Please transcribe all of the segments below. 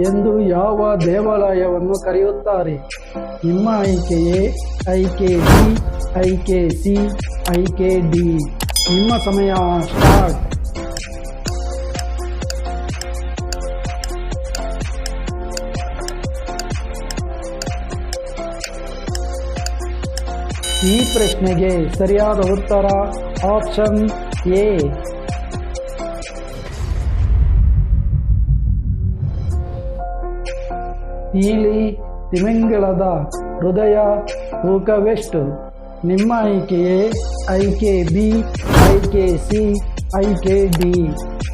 ಎಂದು ಯಾವ ದೇವಾಲಯವನ್ನು ಕರೆಯುತ್ತಾರೆ? ನಿಮ್ಮ ಆಯ್ಕೆಯೇ I K D K C, I K D. ನಿಮ್ಮ ಸಮಯ ಸ್ಟಾರ್ಟ್. ಈ ಪ್ರಶ್ನೆಗೆ ಸರಿಯಾದ ಉತ್ತರ ಆಪ್ಷನ್ ಎ. ನೀಲಿ ತಿಮಿಂಗಳದ ಹೃದಯ ತೂಕವೆಷ್ಟು? ನಿಮ್ಮ ಆಯ್ಕೆಯೇ? ಐಕೆ ಬಿ ಐಕೆ ಸಿ ಐಕೆ ಡಿ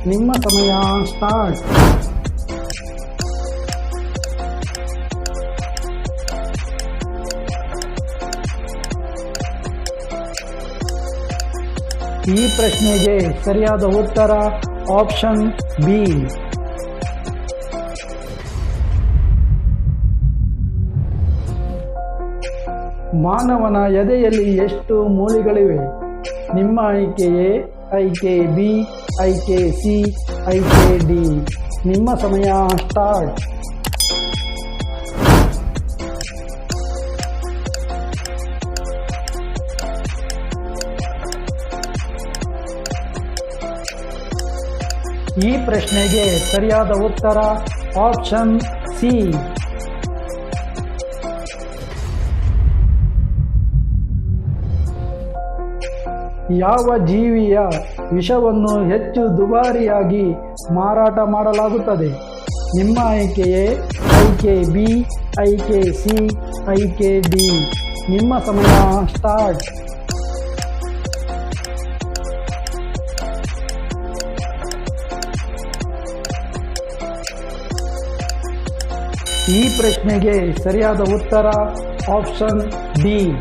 ನಿಮ್ಮ ಸಮಯ ಸ್ಟಾರ್ಟ್. ಈ ಪ್ರಶ್ನೆಗೆ ಸರಿಯಾದ ಉತ್ತರ ಆಪ್ಷನ್ ಬಿ. ಮಾನವನ ಎದೆಯಲ್ಲಿ ಎಷ್ಟು ಮೂಳೆಗಳಿವೆ ನಿಮ್ಮ ಆಯ್ಕೆಯೇ ಐಕೆ ಬಿ, ಐಕೆ ಸಿ, ಐಕೆ ಡಿ. ನಿಮ್ಮ ಸಮಯ ಸ್ಟಾರ್ಟ್. ಈ ಪ್ರಶ್ನೆಗೆ ಸರಿಯಾದ ಉತ್ತರ ಆಪ್ಷನ್ ಸಿ. ಯಾವ ಜೀವಿಯ ವಿಷವನ್ನು ಹೆಚ್ಚು ದುಬಾರಿಯಾಗಿ ಮಾರಾಟ ಮಾಡಲಾಗುತ್ತದೆ? ನಿಮ್ಮ ಆಯ್ಕೆಯೇ ಐಕೆ ಬಿ, ಐಕೆ ಸಿ, ಐಕೆ ಡಿ. ನಿಮ್ಮ ಸಮಯ ಸ್ಟಾರ್ಟ್. ಈ ಪ್ರಶ್ನೆಗೆ ಸರಿಯಾದ ಉತ್ತರ ಆಪ್ಷನ್ ಡಿ.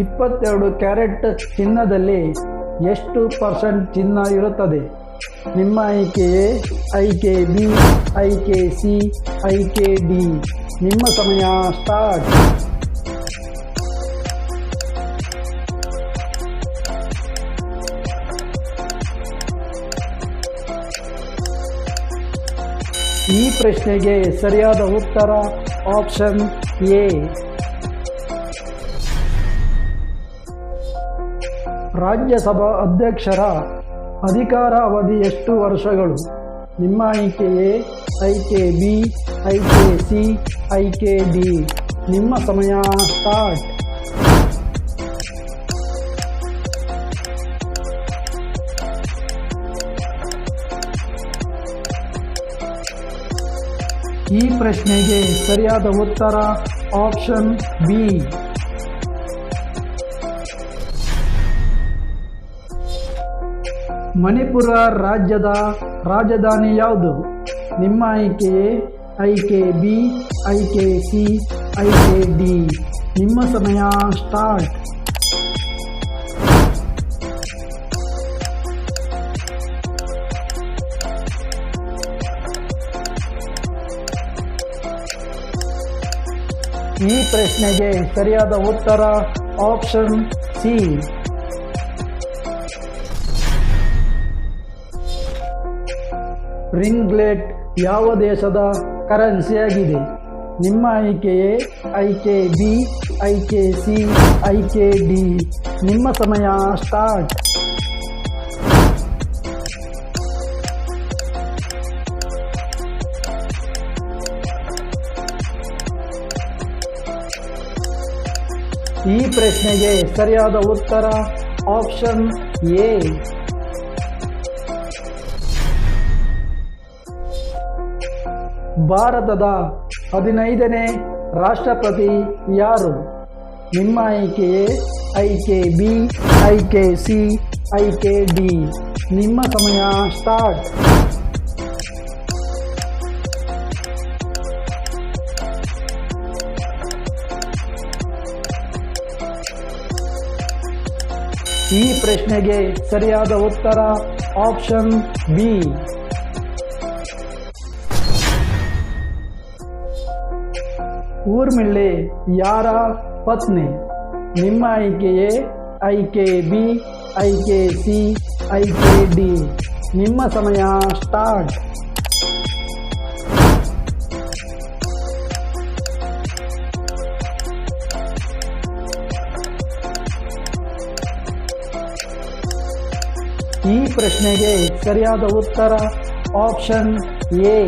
ಇಪ್ಪತ್ತೆರಡು ಕ್ಯಾರೆಟ್ ಚಿನ್ನದಲ್ಲಿ ಎಷ್ಟು ಪರ್ಸೆಂಟ್ ಚಿನ್ನ ಇರುತ್ತದೆ? ನಿಮ್ಮ ಆಯ್ಕೆಯೇ ಐಕೆ ಬಿ ಐಕೆ ಸಿ ಐಕೆ ಡಿ. ನಿಮ್ಮ ಸಮಯ ಸ್ಟಾರ್ಟ್. ಈ ಪ್ರಶ್ನೆಗೆ ಸರಿಯಾದ ಉತ್ತರ ಆಪ್ಷನ್ ಎ. ರಾಜ್ಯಸಭಾ ಅಧ್ಯಕ್ಷರ ಅಧಿಕಾರ ಅವಧಿ ಎಷ್ಟು ವರ್ಷಗಳು. ನಿಮ್ಮ ಆಯ್ಕೆಯೇ ಐಕೆ ಬಿ ಐಕೆ ಸಿ ಐಕೆ ಡಿ ನಿಮ್ಮ ಸಮಯ ಸ್ಟಾರ್ಟ್. ಈ ಪ್ರಶ್ನೆಗೆ ಸರಿಯಾದ ಉತ್ತರ ಆಪ್ಷನ್ ಬಿ. ಮಣಿಪುರ ರಾಜ್ಯದ ರಾಜಧಾನಿ ಯಾವುದು? ನಿಮ್ಮ ಆಯ್ಕೆಯೇ ಐಕೆ ಬಿ, ಐಕೆ ಸಿ, ಐಕೆ ಡಿ. ನಿಮ್ಮ ಸಮಯ ಸ್ಟಾರ್ಟ್. ಈ ಪ್ರಶ್ನೆಗೆ ಸರಿಯಾದ ಉತ್ತರ ಆಪ್ಷನ್ ಸಿ. ರಿಂಗ್ಲೆಟ್ ಯಾವ ದೇಶದ ಕರೆನ್ಸಿಯಾಗಿದೆ ನಿಮ್ಮ ಆಯ್ಕೆಯೇ ಐಕೆ ಬಿ ಐಕೆ ಸಿ ಐಕೆ ಡಿ ನಿಮ್ಮ ಸಮಯ ಸ್ಟಾರ್ಟ್. ಈ ಪ್ರಶ್ನೆಗೆ ಸರಿಯಾದ ಉತ್ತರ ಆಪ್ಷನ್ ಎ. ಭಾರತದ ಹದಿನೈದನೇ ರಾಷ್ಟ್ರಪತಿ ಯಾರು? ನಿಮ್ಮ ಆಯ್ಕೆಯೇ ಐಕೆ ಬಿ ಐಕೆ ಸಿ ಐಕೆ ಡಿ. ನಿಮ್ಮ ಸಮಯ ಸ್ಟಾರ್ಟ್. ಈ ಪ್ರಶ್ನೆಗೆ ಸರಿಯಾದ ಉತ್ತರ ಆಪ್ಷನ್ ಬಿ. ಊರ್ಮಿಳ್ಳೆ ಯಾರ ಪತ್ನಿ ನಿಮ್ಮ ಆಯ್ಕೆಯೇ ಆಯ್ಕೆ ಬಿ ಆಯ್ಕೆ ಸಿ ಆಯ್ಕೆ ಡಿ ನಿಮ್ಮ ಸಮಯ ಸ್ಟಾರ್ಟ್ ಈ ಪ್ರಶ್ನೆಗೆ ಸರಿಯಾದ ಉತ್ತರ ಆಪ್ಷನ್ ಎ